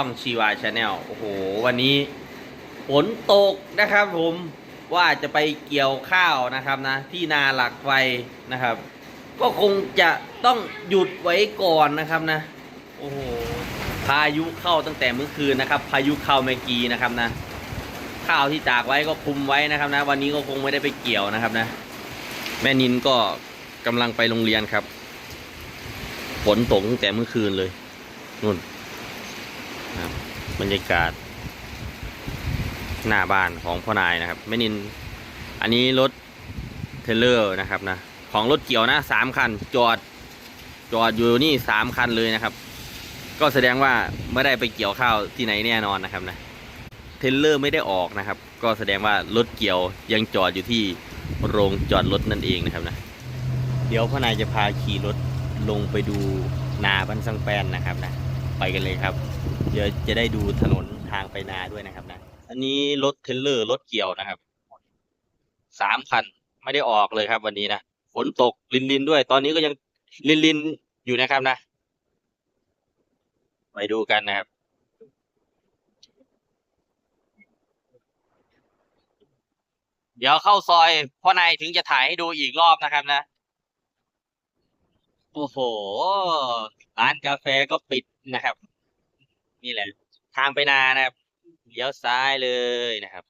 ช่องชีวาชาแนลโอ้โห วันนี้ฝนตกนะครับผมว่าจะไปเกี่ยวข้าวนะครับนะ ที่นาหลักไฟนะครับ ก็คงจะต้องหยุดไว้ก่อนนะครับนะ โอ้โหพายุเข้าตั้งแต่เมื่อคืนนะครับ พายุเข้าเมื่อกี้นะครับนะ ข้าวที่ตากไว้ก็คุมไว้นะครับนะ วันนี้ก็คงไม่ได้ไปเกี่ยวนะครับนะ แม่นินก็กำลังไปโรงเรียนครับฝนตกตั้งแต่เมื่อคืนเลยนู่น นะครับบรรยากาศ หน้าบ้านของพ่อนายนะครับแม่นิน อันนี้รถเทเลอร์นะครับนะของรถเกี่ยวนะสามคัน จอดจอดอยู่นี่สามคันเลยนะครับ ก็แสดงว่าไม่ได้ไปเกี่ยวข้าวที่ไหนแน่นอนนะครับนะเทเลอร์ไม่ได้ออกนะครับ ก็แสดงว่ารถเกี่ยวยังจอดอยู่ที่โรงจอดรถนั่นเองนะครับนะเดี๋ยวพ่อนายจะพาขี่รถลงไปดูนาบ้านสังแปนนะครับนะไปกันเลยครับ เดี๋ยวจะได้ดูถนนทางไปนาด้วยนะครับนะ อันนี้รถเทรลเลอร์รถเกี่ยวนะครับ สามคันไม่ได้ออกเลยครับวันนี้นะ ฝนตกลินลินด้วย ตอนนี้ก็ยังลินลินอยู่นะครับนะ ไปดูกันนะครับเดี๋ยวเข้าซอยพ่อนายถึงจะถ่ายให้ดูอีกรอบนะครับนะ โอ้โห ร้านกาแฟก็ปิดนะครับ นี่แหละ ทางไปนานะครับเลี้ยวซ้ายเลยนะครับ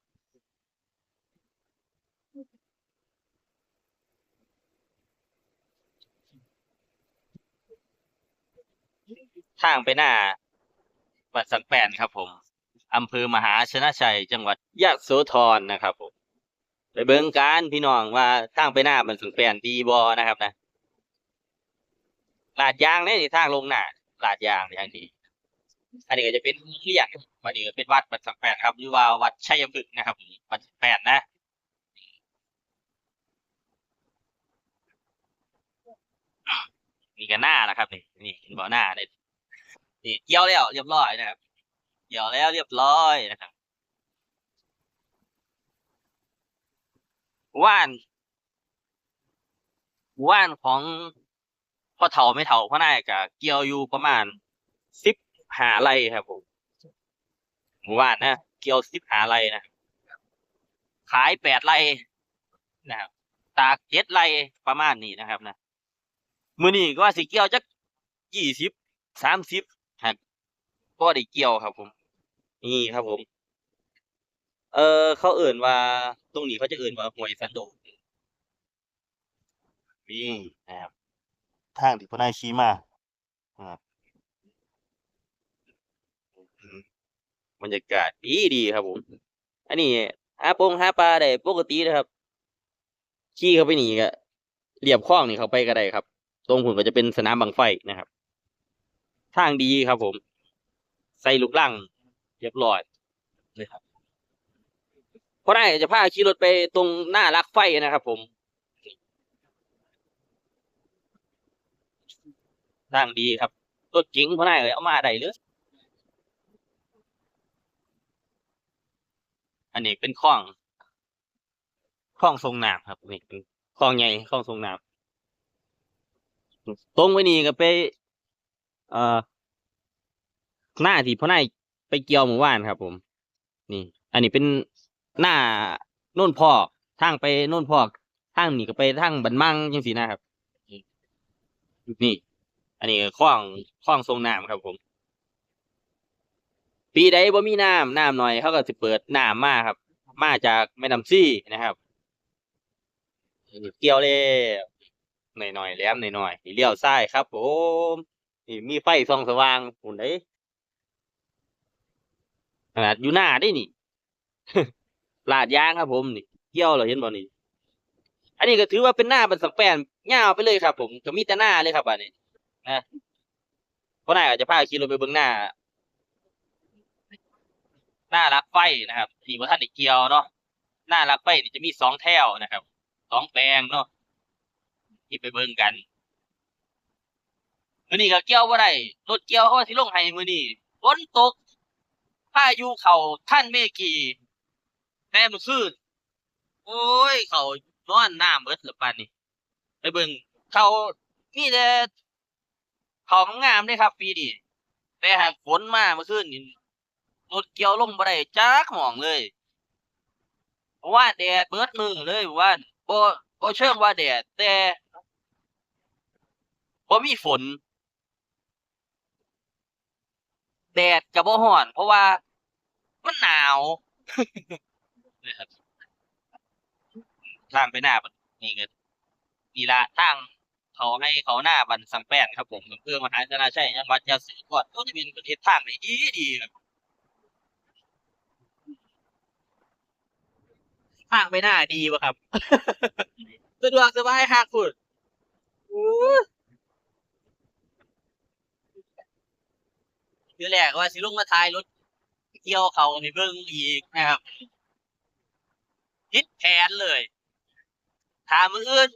ทางไปหน้าวัดสังแปนครับผมอำเภอมหาชนะชัย จังหวัดยะโสธรนะครับผมไปเบิ่งการพี่น้องว่าทางไปหน้ามันสังแปนดีบอนะครับนะลาดยางเนี่ยทางลงหน้าลาดยางอย่างนี้ อันนี้ก็จะเป็นเรียกวันนี้เป็นวัดบัดสังแปดครับหรือว่าวัดชัยพฤกษ์นะครับวัดสังแปดนะนี่ก็หน้านะครับ นี่นี่เห็นบ่หน้าเนี่ยนี่เกี่ยวแล้วเรียบร้อยนะครับเกี่ยวแล้วเรียบร้อยนะครับว่านว่านของพ่อเฒ่าไม่เฒ่าพ่อนายก็เกี่ยวอยู่ประมาณสิบ หาไร่ครับผมหมู่บ้านนะเกี่ยวสิบหาไร่นะขายแปดไร่นะครับตากเจ็ดไร่ประมาณนี้นะครับ นะมือนี้ก็ว่าสิเกี่ยวจักยี่สิบสามสิบครับก็ได้เกี่ยวครับผม นี่ครับผม เออเขาเอื่นว่า ตรงนี้เขาจะเอื่นว่าหวยสันโดษนี่นะครับทางที่พ่อนายขี่มาครับ บรรยากาศดีดีครับผม อันนี้หาปงหาปลาได้ปกตินะครับ ขี่เข้าไปนี่ก็เรียบคลองนี่เขาไปก็ได้ครับ ตรงผุนก็จะเป็นสนามบังไฟนะครับ ทางดีครับผม ใส่ลูกลังเรียบร้อยเลยครับเพราะได้จะพาขี่รถไปตรงหน้าลักไฟนะครับผม ทางดีครับรถเก๋งเพราะได้เลยเอามาได้เลย อันนี้เป็นคลองคลองทรงน้ำครับนี่เป็นคลองใหญ่คลองทรงน้ำตรงไปนี่ก็ไป เอ่อหน้าที่พ่อนายไปเกี่ยวหมู่บ้านครับ ผม นี่ อันนี้เป็นหน้าโน่นพอกทางไปโน่นพอกทางนี้ก็ไปทางบันมังจังสีนะครับนี่ อันนี้คลองคลองทรงน้ำครับผม ปีใดบ่มีน้ำน้ำหน่อยเขาก็สิเปิดน้ำมาครับ มาจากแม่น้ำซี่นะครับเกี่ยวเลยหน่อยๆแหลมหน่อยๆนี่เลี้ยวซ้ายครับผมนี่มีไฟส่องสว่างหุ่นไดขนาดอยู่หน้าได้นี่ลาดยางครับผมนี่เกี่ยวเหรอเห็นบ่นี่อันนี้ก็ถือว่าเป็นหน้าเป็นสังแปนยาไปเลยครับ ผมก็มีแต่หน้าเลยครับอันนี้นะเพราะนายอาจจะพาขี่รถไปเบิ่งหน้า หน้ารักไฟนะครับที่ว่าท่านได้เกียวเนาะหน้ารักไฟนี่จะมีสองแถวนะครับสองแปลงเนาะที่ไปเบิ่งกันมือนี้ก็เกี่ยวบ่ได้รถเกี่ยวเขาว่าสิลงให้มือนี้ฝนตกพายุเข้าท่านเมกีแม่มื้อคืนโอ้ย เขานอนน้ำเบิดเหลือปานนี้ไปเบิ่งเขามีแต่เขางงามเด้ครับปีนี้แต่หากฝนมาเมื่อคืน รถเกี่ยวลงบ่ได้จักหม่องเลยเพราะว่าแดดเบิดมือเลยว่าบ่บ่เชิงว่าแดดแต่บ่มีฝน แดดกับบ่ฮ้อน เพราะว่ามันหนาวนะครับทางไปหน้ามันนี่ก็นี่ละทางเขาให้เขาหน้าบันสังแป้นครับผมเพื่อมหาชนะชัยจังวัดยะโสธรก็จะเป็นประเทศทางไหนดีดีครับ ทางไปหน้าดีวะครับ สะดวกสบายคักคุณคือแรกว่าสิลงมาทายรถเกี่ยวเขาในเบื้องอีกนะครับคิดแผนเลย ถามมืออื่น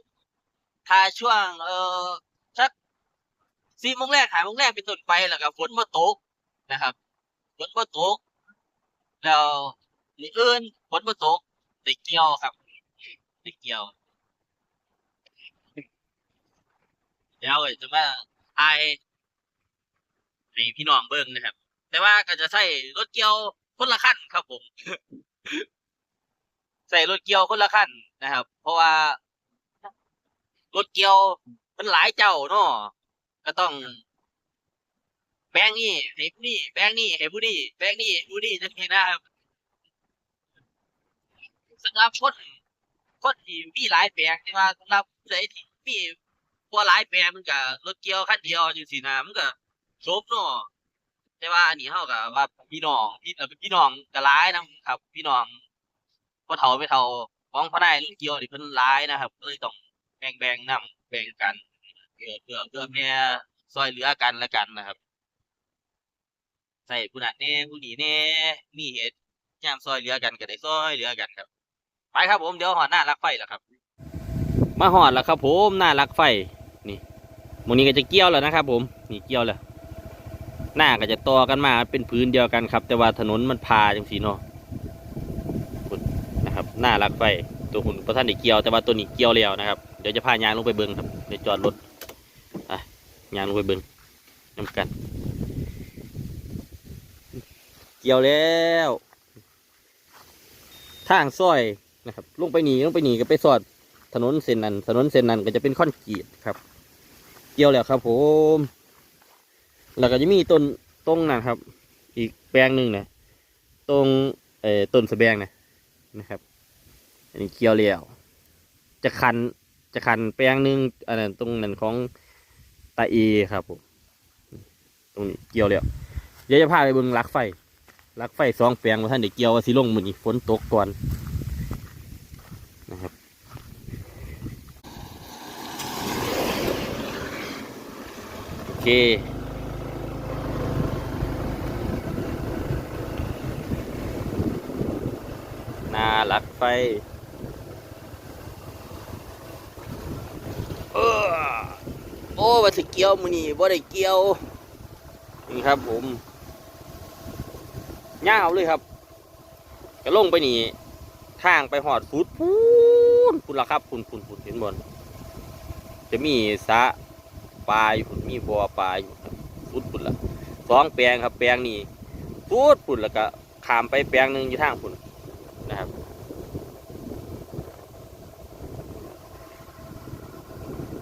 ถ้าช่วง เอ่อสักสี่โมงแรกหาโมงแรกเป็นต้นไปแล้วก็ฝนมาตกนะครับฝนมาตกแล้วมืออื่นฝนมาตก ได้เกี่ยวครับได้เกี่ยว เดี๋ยวจะมาทายให้พี่น้องเบิ่งนะครับ แต่ว่าก็จะใส่รถเกี่ยวคนละขั้นครับผมใส่รถเกี่ยวคนละขั้นนะครับ เพราะว่ารถเกี่ยวมันหลายเจ้าเนาะก็ต้องแปลงนี่ให้ผู้นี้แปลงนี่ให้ผู้นี้แปลงนี่ให้ผู้นี้จังซี่นะครับ สำหรับคนคนที่มีหลายแปลงที่ว่าสำหรับผู้ใดที่มีบ่หลายแปลงมันก็รถเกี่ยวคันเดียวจังซี่นะมันก็จบเนาะแต่ว่าอันนี้เฮาก็ว่าพี่น้องพี่เอ่อพี่น้องก็หลายนะครับ พี่น้องพอเฒ่าไปเฒ่าของพนายลูกเกี่ยวนี่เพิ่นร้ายนะครับก็เลยต้องแบ่งแบ่งนำแบ่งกันเพื่อเพื่อเพื่อแม่ซอยเหลือกันและกันนะครับใส่ผู้นั้นแน่ผู้นี้แน่มีเหตุยามซอยเหลือกันก็ได้ซอยเหลือกันครับ ไปครับผมเดี๋ยวหอดหน้ารักไฟแล้วครับ มาหอดแล้วครับ ผมหน้ารักไฟนี่หมงนี้ก็จะเกี่ยวแล้วนะครับ ผมนี่เกี่ยวแล้วหน้าก็จะต่อกันมาเป็นพื้นเดียวกันครับ แต่ว่าถนนมันพาจังสีเนาะนะครับ หน้ารักไฟตัวหุ่นพระท่านได้เกี่ยว แต่ว่าตัวนี้เกี่ยวแล้วนะครับเดี๋ยวจะพายางลงไปเบิ้งครับเดี๋ยวจอดรถอะยางลงไปเบิ้งน้ำกัน เกี่ยวแล้วทางซอย นะครับลงไปหนีลงไปหนีก็ไปสอดถนนเส้นนั้น ถนนเส้นนั้นก็จะเป็นคอนกรีตครับ เกี่ยวแล้วครับ ผม แล้วก็จะมีต้นตรงนันครับ อีกแปลงหนึ่งนะตรงเอ่อต้นสะแบงนะนะครับ อันนี้เกี่ยวแล้วจะคันจะคันแปลงหนึ่งอันนั้นตรงนั้นของตาเอครับผมตรงนี้เกี่ยวแล้วเดี๋ยวจะพาไปเบิ่งลักไฟลักไฟสองแปลงว่าท่านเด็กเกี่ยวว่าสิลงมือนี้ฝนตกก่อนนะครับ โอ เคน้าลักไฟเออโอ้ว่าสิเกี่ยวมือนี่บ่ได้เกี่ยวนี่ครับผมยาวเลยครับก็ลงไปนี่ทางไปหอดฟุดพูนคุณละครับคุณคุณคุณเห็นบนจะมีสะ ปลาอยู่พุ่นมีบ่อปลาอยู่ฟุดพุ่นละสองแปลงครับ แปลงนี้ฟุดพุ่นแล้วก็ขามไปแปลงหนึ่งอยู่ทางพุ่นนะครับ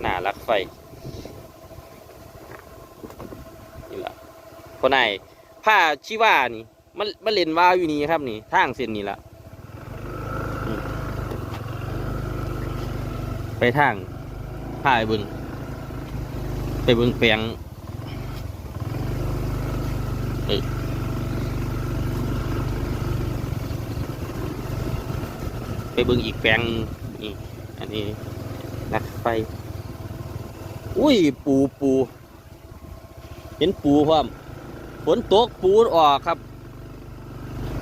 หน้ารักไฟนี่ละคนไหนผ้าชิว่านี่ มันมันเล่นวาวอยู่นี่ครับนี่ทางเส้นนี่ละไปทางผ้าไปเบึง ไปเบึงแปลงไปเบิ่งอีกแปลงนี่อันนี้นักไฟ อุ้ยปูปู เห็นปูพร้อมฝนตกปูออกครับ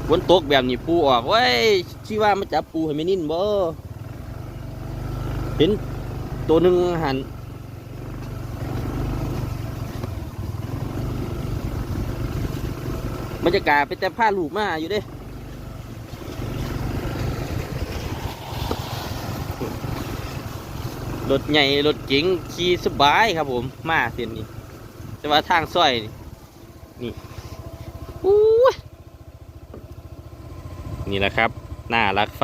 ฝนตกแบบนี้ปูออกเว้ยชิว่ามาจับปูให้ไม่นิ่นบ่เห็นตัวหนึ่งหัน บรรยากาศไปแต่ผ้าลูกมาอยู่เด้รถใหญ่รถเก๋งขี่สบายครับผม มาเส้นนี้แต่ว่าทางซอย นี่นี่อู้นี่แหละครับ หน้ารักไฟ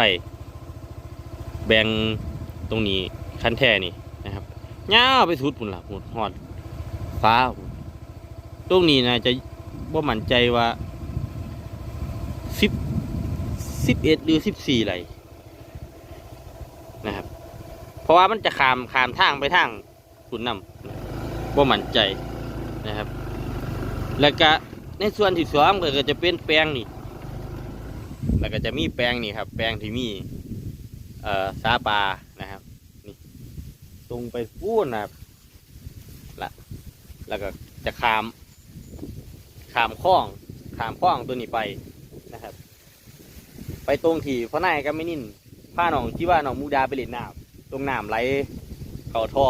แบ่งตรงนี้คันแท่นี่นะครับย่าไปสุดพุ่นละหมดหอดฟ้า ตรงนี้นะจะว่ามั่นใจว่าสิบ สิบเอ็ดหรือสิบสี่ไรนะครับ เพราะว่ามันจะขามขามทางไปทางคุณนำว่ามั่นใจนะครับ แล้วก็ในส่วนที่สองก็จะเป็นแปลงนี่ แล้วก็จะมีแปลงนี่ครับ แปลงที่มีเอ่อซาปานะครับนี่ตรงไปพูนนะครับละแล้วก็จะขามขามคล้องขามคล้องตัวนี้ไปนะครับ ไปตรงที่พ่อนายก็ไม่นิ่นผ้าหนองที่ว่าหนองมูดาไปเล่นน้ำตรงน้ำไหลเขาทอ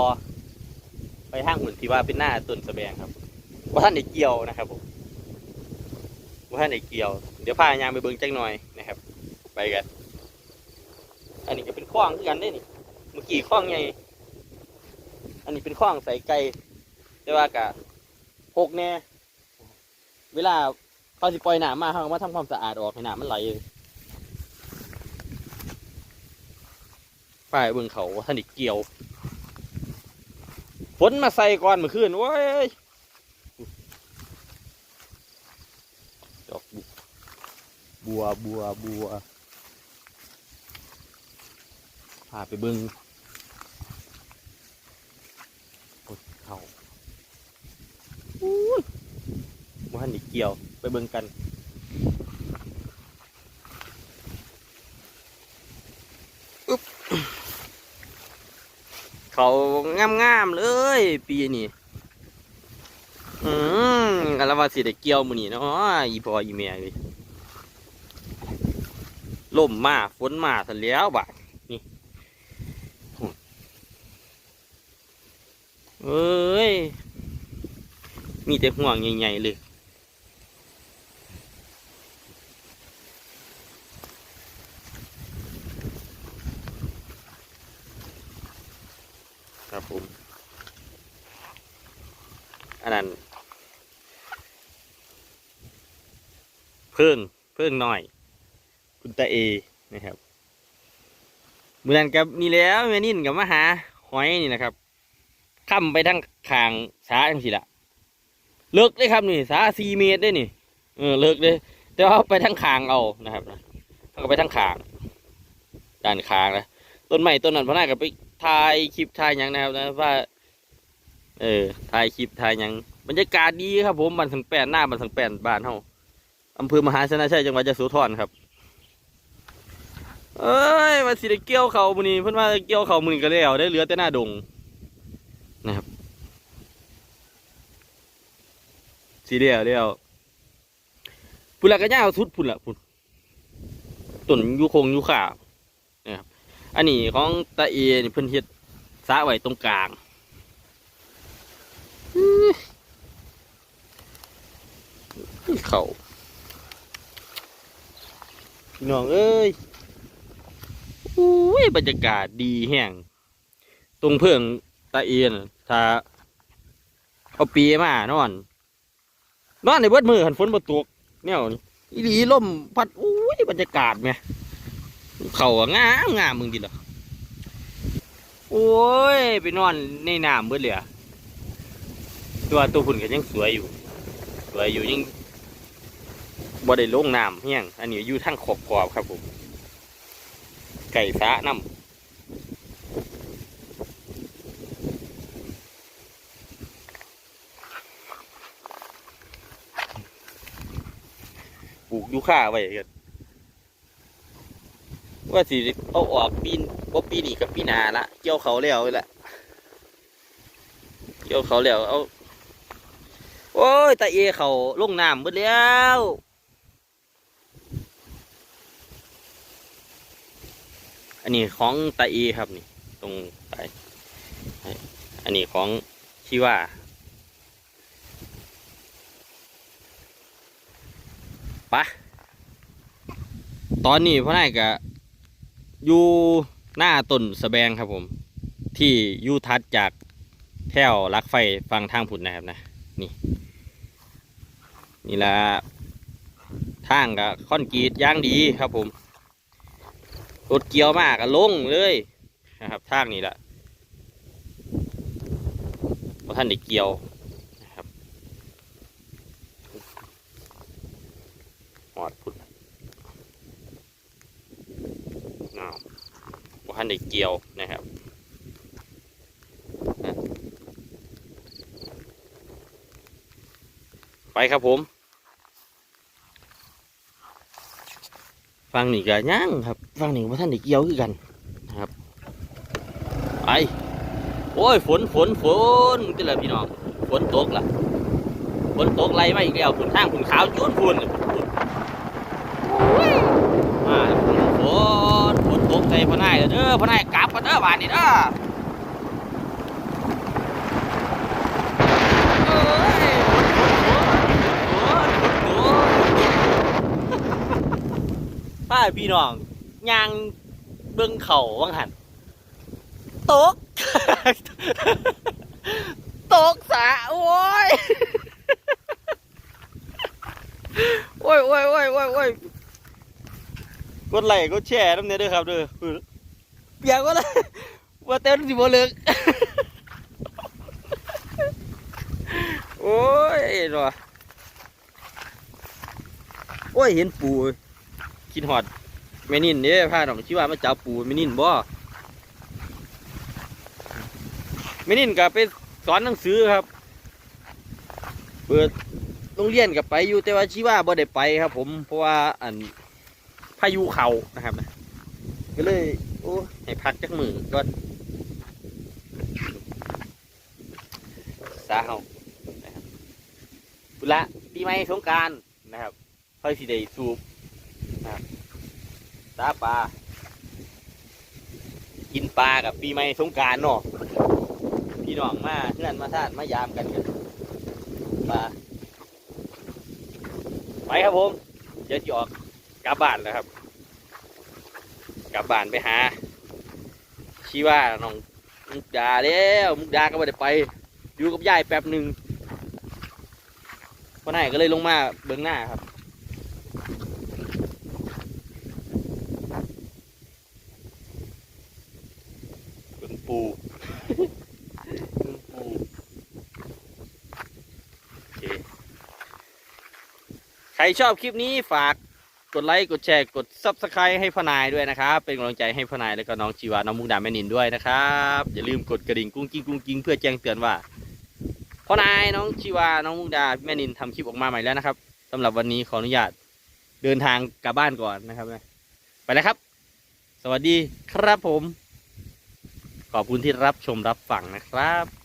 ไปทางหุ่นที่ว่าเป็นหน้าต้นสะแบงครับว่าท่านได้เกี่ยวนะครับผมว่าท่านได้เกี่ยว เดี๋ยวพายางไปเบิ้งจักหน่อยนะครับ ไปกัน อันนี้ก็เป็นข้องกันได้นี่เมื่อกี้ข้องใหญ่อันนี้เป็นข้องใส่ไก่แต่ว่ากะหกแน่เวลาเขาสิปล่อยหนามมาเขามาทำความสะอาดออกให้หนามมันไหลเลย ป้ายเบิ่งเขาท่านอีกเกี่ยวฝนมาใส่ก่อนเมื่อคืนโอ้ยดอกบัวบัวบัวพาไปเบิ้งกดเขาอุ้ยมันหันอีกเกี่ยวไปเบิ้งกัน เขางามๆเลย ปีนี้อืมกันแล้วว่าสิได้เกี่ยวมือนี่เนาะอีพออีเมียเลยล่มมาฝนมาซะแล้วบาดเอ้ย มีแต่ห่วงใหญ่ๆเลย ครับผม อันนั้น เพิ่งเพิ่งหน่อย คุณตาเอนะครับมือนั้นกับนี่แล้วแม่นิ่นกับมาหาหอยนี่นะครับข้ามไปทั้งคางสาทั้งสิละเลิกเลยครับนี่สาสี่เมตรได้นี่เออเลิกเลยแต่ว่าไปทั้งคางเอานะครับนะแล้วก็ไปทั้งคางด้านคางนะต้นใหม่ต้นนั้นพอหน้ากับไป ถ่ายคลิปถ่ายยังนะครับนะว่า เออถ่ายคลิปถ่ายยังบรรยากาศดีครับ ผมบันสังแปนหน้าบันสังแปนบ้านเฮาอำเภอมหาชนะชัยจังหวัดยะโสธรครับเอ้ยมาสิได้เกี่ยวเขามือนี้เพิ่นว่าเกี่ยวเขามือนี้ก็แล้วได้เหลือแต่หน้าดงนะครับสีเดียวเดียวพุ่นละก็ย่าสุดพุ่นละพุ่นต้นยูคงยูขา อันนี้ของตาเอนี่เพิ่นเฮ็ดสะไว้ตรงกลางเขาพี่น้องเอ้ยอุ้ยบรรยากาศดีแห้งตรงเพิ่องตาเอียนถ้าเอาปีมานอน นอนในเบิดมือหันฝนบ่ตกแนวนี้อีหลีลมพัดอุ้ยบรรยากาศไหม เขาอะงามงามมึงดิเหรอโอ้ย ไปนอนในน้ำเบิดเลยอะตัวตัวหุ่นก็ยังสวยอยู่ สวยอยู่ยังบ่ได้ลงน้ำเฮียงอันนี้อยู่ทั้งขอบขอบครับผม ไก่สาน้ำปลูกยูคาไว้กัน ว่าสิเอาออกปีนว่าปีนี้กับปีนาละเกี่ยวเขาแล้วนี่แหละเกี่ยวเขาแล้วเอาโอ้ยตาเอเขาลงน้ำหมดแล้วอันนี้ของตาเอครับนี่ ตรงไป อันนี้ของชิว่าปะตอนนี้พ่อนายก็ อยู่หน้าต้นสะแบงครับผม ที่ยูทัดจากแถวลักไฟฟังทางผุนนะครับนะนี่นี่ละทางกับคอนกรีตย่างดีครับผมรถเกียวมากก็ลงเลยนะครับทางนี้แหละเพราะท่านได้เกียวนะครับหอดพุ่นอ้าวเพราะท่านได้เกี่ยวนะครับไปครับผม ฟังนี่ก็ย่างครับ ฟังนี่ว่าท่านได้เกี่ยวคือกันนะครับไปโอ้ยฝนฝนฝนก็เลยพี่น้องฝนตกล่ะฝนตกไรมาอีกแล้วฝนทางฝนขาวจุนฝุ่นมาฝนฝน ตกใจพ่อนายเด้อพ่อนายกลับกันเด้อบ้านนี้เด้อป้าพี่น้องยางเบิ้งเข่าว่างหันตก ตกสะโอ้ยโอ้ยโอ้ยโอ้ยโอ้ยโอ้ย กดไลค์กดแชร์น้ำเนี้ยด้วยครับเด้อเปียกก็เลยว่าเต้นสิบ่เลิกโอ้ยหนอโอ้ยเห็นปูคิดหอดแม่นินเด้พาน้องชิว่ามาจับปูแม่นินบ่แม่นินก็ไปสอนหนังสือครับ เปิดโรงเรียนกับไปอยู่แต่ว่าชิว่าบ่ได้ไปครับ ผมเพราะว่าอัน พายุเขานะครับนะก็เลยโอ้ให้พักจักมือก่อนสาเฮานะครับบุละปีใหม่สงกรารนะครับค่อยสิได้สูบนะครับตาปลากินปลากับปีใหม่สงกรารเนาะพี่น้องมาเพื่อนมาท่านมายามกันกันปลาไปครับผมเดี๋ยวจะออก กลับบ้านแล้วครับ กลับบ้านไปหาชีว่าน้องมุกดาแล้วมุกดาก็ไม่ได้ไป อยู่กับยายแป๊บหนึ่งวันไหนก็เลยลงมาเบื้องหน้าครับเบื้องปูเบื้องปูโอเคใครชอบคลิปนี้ฝาก กดไลค์กดแชร์กด subscribe ให้พ่อนายด้วยนะครับ เป็นกำลังใจให้พ่อนายแล้วก็น้องชีวาน้องมุกดาแม่นินด้วยนะครับอย่าลืมกดกระดิ่งกุ้งกิ้งกุ้งกิ้งเพื่อแจ้งเตือนว่าพ่อนายน้องชีวาน้องมุกดาแม่นินทำคลิปออกมาใหม่แล้วนะครับสำหรับวันนี้ขออนุญาตเดินทางกลับบ้านก่อนนะครับไปแล้วครับ สวัสดีครับผม ขอบคุณที่รับชมรับฟังนะครับ